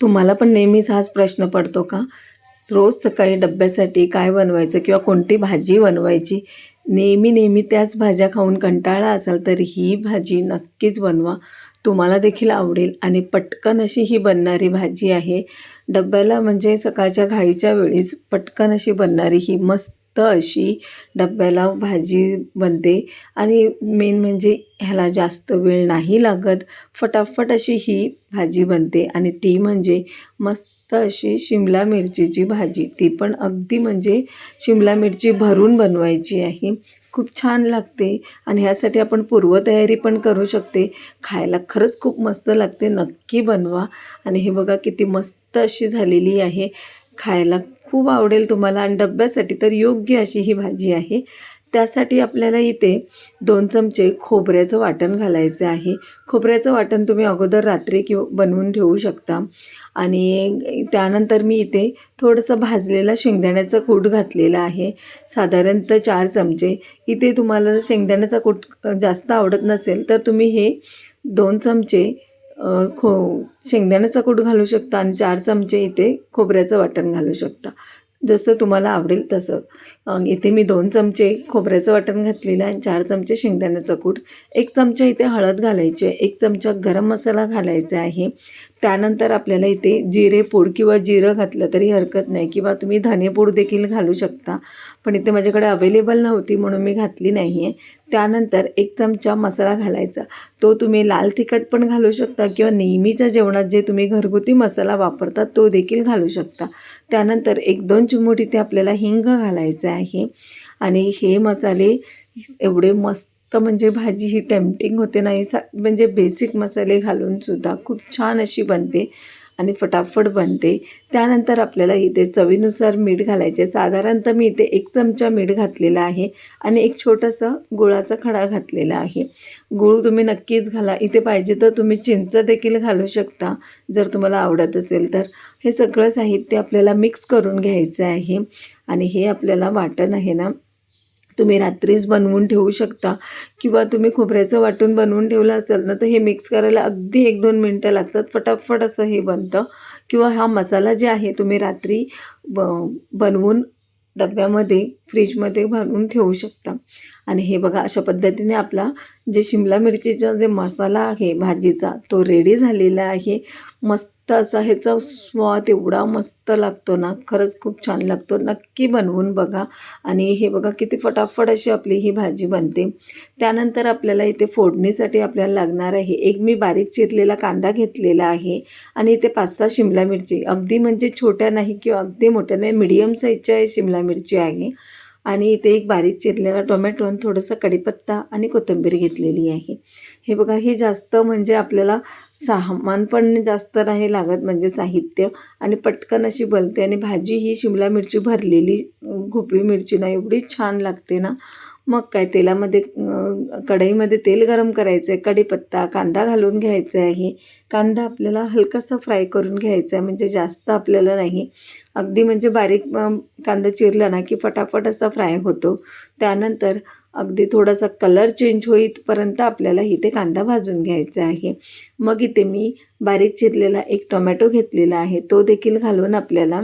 तुम्हाला पण नेहमीच हाच प्रश्न पडतो का? रोज सकाळी डब्यासाठी काय बनवायचं किंवा कोणती भाजी बनवायची? नेहमी नेहमी त्याच भाज्या खाऊन कंटाळा असाल तर ही भाजी नक्कीच बनवा. तुम्हाला देखील आवडेल आणि पटकन अशी ही बनणारी भाजी आहे. डब्याला म्हणजे सकाळच्या घाईच्या वेळीस पटकन अशी बनणारी ही मस्त अशी डब्याला भाजी बनते. आणि मेन म्हणजे ह्याला जास्त वेळ नाही लागत. फटाफट अशी ही भाजी बनते. आणि ती म्हणजे मस्त अशी शिमला मिरचीची भाजी. ती पण अगदी म्हणजे शिमला मिरची भरून बनवायची आहे. खूप छान लागते. आणि ह्यासाठी आपण पूर्वतयारी पण करू शकते. खायला खरंच खूप मस्त लागते. नक्की बनवा. आणि हे बघा किती मस्त अशी झालेली आहे. खायला खूप आवडेल तुम्हाला आणि डब्यासाठी तर योग्य अशी ही भाजी आहे. त्यासाठी आपल्याला इथे दोन चमचे खोबऱ्याचं वाटण घालायचं आहे. खोबऱ्याचं वाटण तुम्ही अगोदर रात्री किंवा बनवून ठेवू शकता. आणि त्यानंतर मी इथे थोडंसं भाजलेला शेंगदाण्याचा कूट घातलेला आहे. साधारणतः चार चमचे. इथे तुम्हाला जर शेंगदाण्याचा कूट जास्त आवडत नसेल तर तुम्ही हे दोन चमचे खो शेंगदाण्याचा कूट घालू शकता आणि चार चमचे इथे खोबऱ्याचं वाटण घालू शकता. जसं तुम्हाला आवडेल तसं. इथे मी दोन चमचे खोबऱ्याचं वाटण घातलेलं आहे आणि चार चमचे शेंगदाण्याचा कूट. एक चमचा इथे हळद घालायची आहे. एक चमचा गरम मसाला घालायचा आहे. त्यानंतर आपल्याला इथे जिरे पूड किंवा जिरं घातलं तरी हरकत नाही किंवा तुम्ही धनेपूड देखील घालू शकता. पण इथे माझ्याकडे अवेलेबल नव्हती म्हणून मी घातली नाही आहे त्यानंतर एक चमचा मसाला घालायचा. तो तुम्ही लाल तिखट पण घालू शकता किंवा नेहमीच्या जेवणात जे तुम्ही घरगुती मसाला वापरता तो देखील घालू शकता. त्यानंतर एक दोन चिमूट इथे आपल्याला हिंग घालायचं आहे. आणि हे मसाले एवढे मस्त तर म्हणजे भाजी ही टेम्पटिंग होते नाही सा म्हणजे बेसिक मसाले घालूनसुद्धा खूप छान अशी बनते आणि फटाफट बनते. त्यानंतर आपल्याला इथे चवीनुसार मीठ घालायचे. साधारणतः मी इथे एक चमचा मीठ घातलेला आहे आणि एक छोटासा गुळाचा खडा घातलेला आहे. गुळ तुम्ही नक्कीच घाला. इथे पाहिजे तर तुम्ही चिंच देखील घालू शकता जर तुम्हाला आवडत असेल तर. हे सगळं साहित्य आपल्याला मिक्स करून घ्यायचं आहे आणि हे आपल्याला वाटण आहे ना तुम्ही रात्रीच बनवून ठेवू शकता. किंवा तुम्ही खोबऱ्याचं वाटून बनवून ठेवलं असेल ना तर हे मिक्स करायला अगदी एक दोन मिनटं लागतात. फटाफट असं हे बनतं. किंवा हा मसाला जे आहे तुम्ही रात्री ब बनवून डब्यामध्ये फ्रीजमध्ये भरून ठेवू शकता. आणि हे बघा अशा पद्धतीने आपला जे शिमला मिरचीचा जे मसाला आहे भाजीचा तो रेडी झालेला आहे. मस्त असा ह्याचा स्वाद एवढा मस्त लागतो ना खरंच खूप छान लागतो. नक्की बनवून बघा. आणि हे बघा किती फटाफट अशी आपली ही भाजी बनते. त्यानंतर आपल्याला इथे फोडणीसाठी आपल्याला लागणार आहे एक मी बारीक चिरलेला कांदा घेतलेला आहे. आणि इथे पाच सहा शिमला मिरची अगदी म्हणजे छोट्या नाही किंवा अगदी मोठ्या नाही मिडियम साईजच्या शिमला मिरची आहे. आणि इथे एक बारीक चिरलेला टोमॅटो आणि थोडंसं कढीपत्ता आणि कोथिंबीर घेतलेली आहे. हे बघा हे जास्त म्हणजे आपल्याला सामान पण जास्त नाही लागत म्हणजे साहित्य. आणि पटकन अशी बनते आणि भाजी ही शिमला मिरची भरलेली घोपळी मिरची ना एवढी छान लागते ना. मग काय तेलामध्ये कढईमध्ये तेल गरम करायचं आहे कढीपत्ता कांदा घालून घ्यायचा आहे कांदा आपल्याला हलकासा फ्राय करून घ्यायचा आहे म्हणजे जास्त आपल्याला नाही. अगदी म्हणजे बारीक कांदा चिरला ना की फटाफट असा फ्राय होतो. त्यानंतर अगदी थोडासा कलर चेंज होईपर्यंत आपल्याला इथे कांदा भाजून घ्यायचा आहे. मग इथे मी बारीक चिरलेला एक टोमॅटो घेतलेला आहे. तो देखील घालून आपल्याला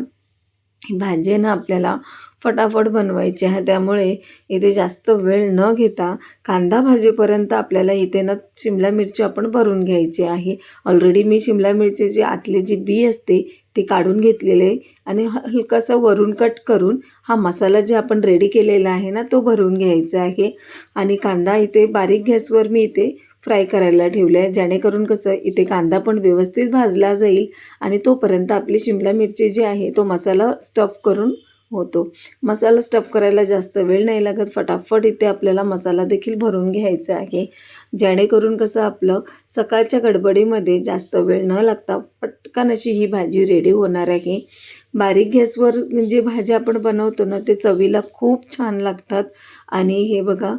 ही भाजी आहे ना आपल्याला फटाफट बनवायची आहे त्यामुळे इथे जास्त वेळ न घेता कांदा भाजीपर्यंत आपल्याला इथे ना शिमला मिरची आपण भरून घ्यायची आहे. ऑलरेडी मी शिमला मिरचीची आतली जी बी असते ती काढून घेतलेले आणि ह- हलकासा वरून कट करून हा मसाला जे आपण रेडी केलेला आहे ना तो भरून घ्यायचा आहे. आणि कांदा इथे बारीक गॅसवर मी इथे फ्राय करायला ठेवले आहे जेणेकरून कसं इथे कांदा पण व्यवस्थित भाजला जाईल आणि तोपर्यंत आपली शिमला मिरची जी आहे तो मसाला स्टफ करून होतो. मसाला स्टफ करायला जास्त वेळ नाही लागत. फटाफट इथे आपल्याला मसाला देखील भरून घ्यायचा आहे. जेणेकरून कसं आपलं सकाळच्या गडबडीमध्ये जास्त वेळ न लागता पटकन अशी ही भाजी रेडी होणार आहे. बारीक गॅसवर जे भाज्या आपण बनवतो ना ते चवीला खूप छान लागतात. आणि हे बघा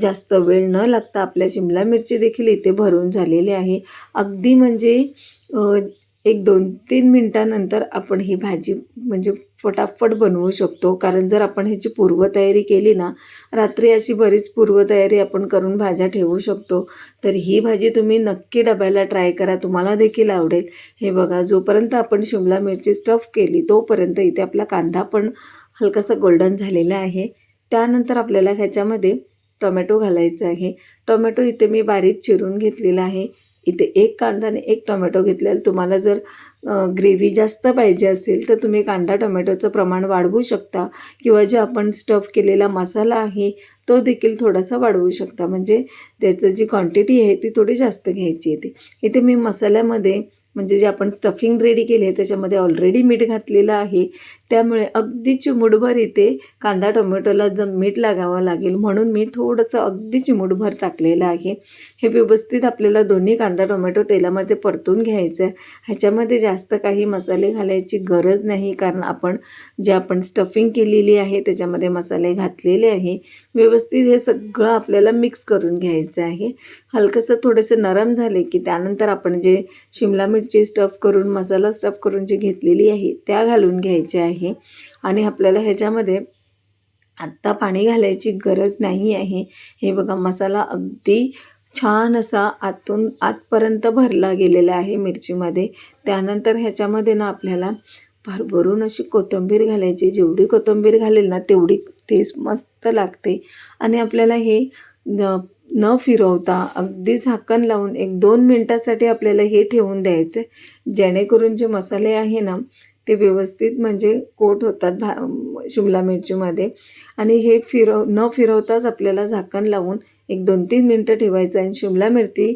जास्त वेळ न लागता आपल्या शिमला मिरची देखील इथे भरून झालेली आहे. अगदी म्हणजे एक दोन तीन मिनटानंतर आपण ही भाजी म्हणजे फटाफट बनवू शकतो. कारण जर आपण ह्याची पूर्वतयारी केली ना रात्री अशी बरीच पूर्वतयारी आपण करून भाज्या ठेवू शकतो. तर ही भाजी तुम्ही नक्की डब्याला ट्राय करा तुम्हाला देखील आवडेल. हे बघा जोपर्यंत आपण शिमला मिरची स्टफ केली तोपर्यंत इथे आपला कांदा पण हलकासा गोल्डन झालेला आहे. त्यानंतर आपल्याला ह्याच्यामध्ये टोमॅटो घालायचा आहे. टोमॅटो इथे मी बारीक चिरून घेतलेला आहे. इथे एक कांदा आणि एक टोमॅटो घेतलेला. तुम्हाला जर ग्रेव्ही जास्त पाहिजे असेल तर तुम्ही कांदा टोमॅटोचं प्रमाण वाढवू शकता किंवा जे आपण स्टफ केलेला मसाला आहे तो देखील थोडासा वाढवू शकता. म्हणजे त्याचं जी क्वांटिटी आहे ती थोडी जास्त घ्यायची येते इथे मी मसाल्यामध्ये म्हणजे जे आपण स्टफिंग रेडी केली आहे त्याच्यामध्ये ऑलरेडी मीठ घातलेलं आहे. त्यामुळे अगदी चिमूटभर इथे कांदा टोमॅटोला जम मीठ लागावं लागेल म्हणून मी थोडंसं अगदी चिमूटभर टाकलेलं आहे. हे व्यवस्थित आपल्याला दोन्ही कांदा टोमॅटो तेलामध्ये परतून घ्यायचं आहे. ह्याच्यामध्ये जास्त काही मसाले घालायची गरज नाही कारण आपण जे आपण स्टफिंग केलेली आहे त्याच्यामध्ये मसाले घातलेले आहे. व्यवस्थित हे सगळं आपल्याला मिक्स करून घ्यायचं आहे. हलकंसं थोडंसं नरम झाले की त्यानंतर आपण जे शिमला मिरची स्टफ करून मसाला स्टफ करून जी घेतलेली आहे त्या घालून घ्यायच्या आहे आणि आपल्याला ह्याच्यामध्ये आत्ता पाणी घालायची गरज नाही आहे. हे बघा मसाला अगदी छान असा आतून आतपर्यंत भरला गेलेला आहे मिरचीमध्ये. त्यानंतर ह्याच्यामध्ये ना आपल्याला भरभरून अशी कोथिंबीर घालायची. जेवढी कोथिंबीर घालेल ना तेवढी टेस्ट मस्त लागते. आणि आपल्याला हे न न फिरवता अगदी झाकण लावून एक दोन मिनटासाठी आपल्याला हे ठेवून द्यायचं जेणेकरून जे मसाले आहे ना ते व्यवस्थित म्हणजे कोट होतात भा शिमला मिरचीमध्ये. आणि हे फिरव न फिरवताच आपल्याला झाकण लावून एक दोन तीन मिनटं ठेवायचं आणि शिमला मिरची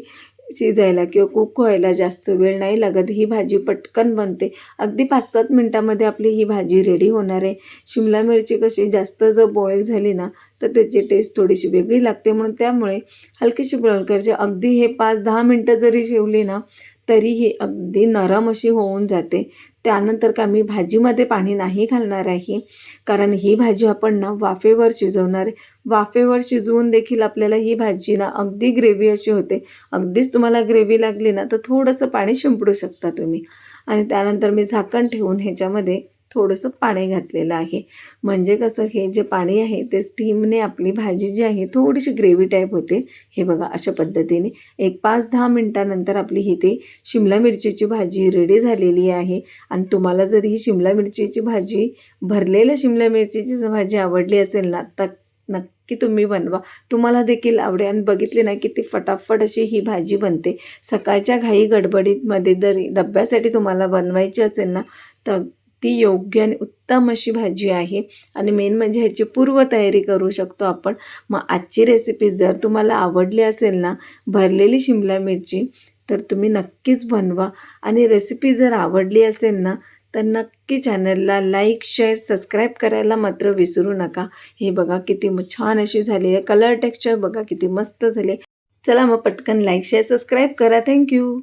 शिजायला किंवा कुक व्हायला जास्त वेळ नाही लागत. ही भाजी पटकन बनते. अगदी पाच सात मिनटामध्ये आपली ही भाजी रेडी होणार आहे. शिमला मिरची कशी जास्त जर बॉईल झाली ना तर त्याची टेस्ट थोडीशी वेगळी लागते. म्हणून त्यामुळे हलकीशी बॉईल अगदी हे पाच दहा मिनटं जरी शिवली ना तरीही अगदी नरम अशी होऊन जाते. त्यानंतर का मी भाजीमध्ये पाणी नाही घालणार आहे. कारण ही भाजी आपण ना वाफेवर शिजवणार. आहे वाफेवर शिजवून देखील आपल्याला ही भाजी ना अगदी ग्रेव्ही अशी होते. अगदीच तुम्हाला ग्रेव्ही लागली ना तर थोडंसं पाणी शिंपडू शकता तुम्ही. आणि त्यानंतर मी झाकण ठेवून ह्याच्यामध्ये थोडंसं पाणी घातलेलं आहे. म्हणजे कसं हे जे पाणी आहे ते स्टीमने आपली भाजी जी आहे थोडीशी ग्रेव्ही टाईप होते. हे बघा अशा पद्धतीने. एक पाच दहा मिनटानंतर आपली ही ते शिमला मिरचीची भाजी रेडी झालेली आहे. आणि तुम्हाला जर ही शिमला मिरचीची भाजी भरलेल्या शिमला मिरचीची जर भाजी आवडली असेल ना तर नक्की तुम्ही बनवा. तुम्हाला देखील आवडेल. आणि बघितले ना की ती फटाफट अशी ही भाजी बनते. सकाळच्या घाई गडबडीतमध्ये जर डब्यासाठी तुम्हाला बनवायची असेल ना तर ती योग्य आणि उत्तम अशी भाजी आहे. आणि मेन म्हणजे ह्याची पूर्वतयारी करू शकतो आपण. मग आजची रेसिपी जर तुम्हाला आवडली असेल ना भरलेली शिमला मिरची तर तुम्ही नक्कीच बनवा. आणि रेसिपी जर आवडली असेल ना तर नक्की चॅनलला लाईक शेअर सबस्क्राईब करायला मात्र विसरू नका. हे बघा किती छान अशी झाली आहे. कलर टेक्स्चर बघा किती मस्त झाले चला मग पटकन लाईक शेअर सबस्क्राईब करा. Thank you